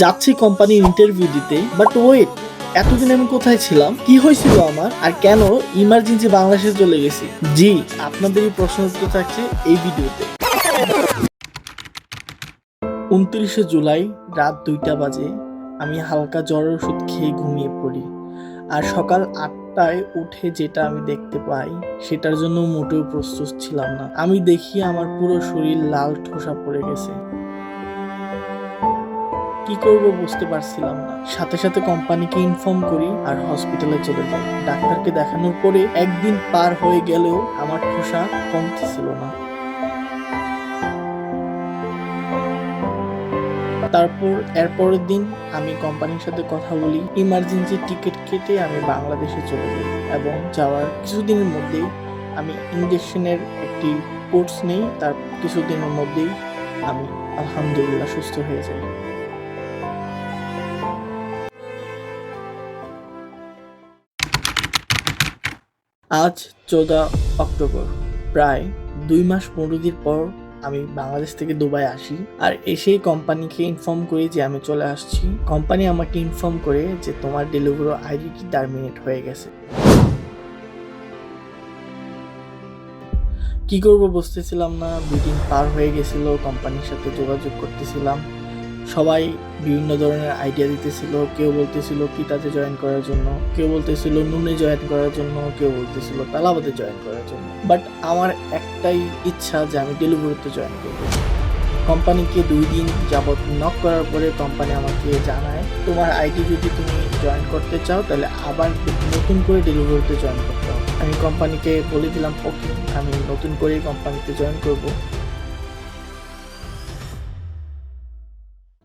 যাচ্ছি কোম্পানির ইন্টারভিউ দিতে বাট ওয়েট এতদিন আমি কোথায় ছিলাম? কি হয়েছিল আমার? আর কেন ইমার্জেন্সি বাংলাদেশে চলে গেছি? জি আপনাদেরই প্রশ্ন উত্তর থাকছে এই ভিডিওতে। উনত্রিশে জুলাই রাত দুইটা বাজে, আমি হালকা জ্বর ওষুধ খেয়ে ঘুমিয়ে পড়ি। আর সকাল আটটায় উঠে যেটা আমি দেখতে পাই, সেটার জন্য মোটেও প্রস্তুত ছিলাম না। আমি দেখি আমার পুরো শরীর লাল ঠোসা পড়ে গেছে। কি করব বুঝতে পারছিলাম না। সাথে সাথে কোম্পানিকে ইনফর্ম করি আর হসপিটালে চলে যাই। ডাক্তারকে দেখানোর পরে একদিন পার হয়ে গেলেও আমার ঠোসা কমতেছিল না। তারপর, এরপরের দিন আমি কোম্পানির সাথে কথা বলি। ইমার্জেন্সি টিকিট কেটে আমি বাংলাদেশে চলে যাই এবং যাওয়ার কিছুদিনের মধ্যেই আমি ইঞ্জেকশনের একটি কোর্স নেই। তার কিছুদিনের মধ্যেই আমি আলহামদুলিল্লাহ সুস্থ হয়ে যাই। আজ চৌদা অক্টোবর। প্রায় দুই মাস পনেরো দিন পর আমি বাংলাদেশ থেকে দুবাই আসি আর এসেই কোম্পানিকে ইনফর্ম করি যে আমি চলে আসছি। কোম্পানি আমাকে ইনফর্ম করে যে তোমার ডেলিভারি আইডিটি টার্মিনেট হয়ে গেছে। কি করব বুঝতেছিলাম না দুই দিন পার হয়ে গেছিল, কোম্পানির সাথে যোগাযোগ করতেছিলাম। সবাই বিভিন্ন ধরনের আইডিয়া দিতেছিল, কেউ বলতেছিল পিতাতে জয়েন করার জন্য, কেউ বলতেছিল নুনে জয়েন করার জন্য, কেউ বলতেছিল তালাবাদে জয়েন করার জন্য। বাট আমার একটাই ইচ্ছা যে আমি ডেলিভারিতে জয়েন করব। কোম্পানিকে দুই দিন যাবত নক করার পরে কোম্পানি আমাকে জানায়, তোমার আইডি যদি তুমি জয়েন করতে চাও, তাহলে আবার নতুন করে ডেলিভারিতে জয়েন করতে হবে। আমি কোম্পানিকে বলে দিলাম ওকে আমি নতুন করে কোম্পানিতে জয়েন করব।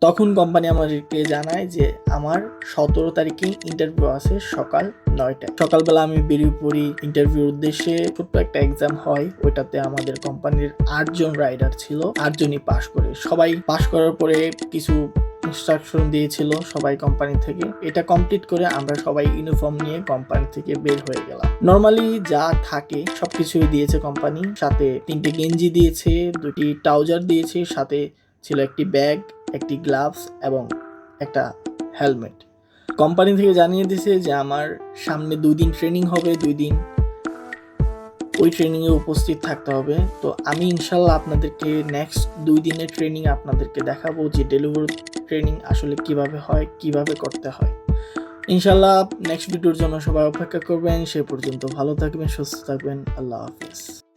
তখন কোম্পানি আমাদেরকে জানায় যে আমার সতেরো তারিখে ইন্টারভিউ আছে সকাল নয়টায়। সকালবেলা আমি বেরিয়ে পড়ি ইন্টারভিউর উদ্দেশ্যে। ছোট্ট একটা এক্সাম হয়, ওইটাতে আমাদের কোম্পানির আটজন রাইডার ছিল, আটজনই পাশ করে। সবাই পাশ করার পরে কিছু ইনস্ট্রাকশন দিয়েছিল সবাই কোম্পানি থেকে। এটা কমপ্লিট করে আমরা সবাই ইউনিফর্ম নিয়ে কোম্পানি থেকে বের হয়ে গেলাম। নর্মালি যা থাকে সবকিছুই দিয়েছে কোম্পানি সাথে তিনটে গেঞ্জি দিয়েছে, দুটি ট্রাউজার দিয়েছে, সাথে ছিল একটি ব্যাগ একটি গ্লাভস এবং একটা হেলমেট কোম্পানি থেকে জানিয়ে দিয়েছে যে, আমার সামনে দুই দিন ট্রেনিং হবে, দুই দিন ওই ট্রেনিংয়ে উপস্থিত থাকতে হবে। তো আমি ইনশাল্লাহ আপনাদেরকে নেক্সট দুই দিনের ট্রেনিং আপনাদেরকে দেখাবো যে ডেলিভারি ট্রেনিং আসলে কীভাবে হয়, কীভাবে করতে হয়। ইনশাল্লাহ নেক্সট ভিডিওর জন্য সবাই অপেক্ষা করবেন। সে পর্যন্ত ভালো থাকবেন, সুস্থ থাকবেন। আল্লাহ হাফিজ।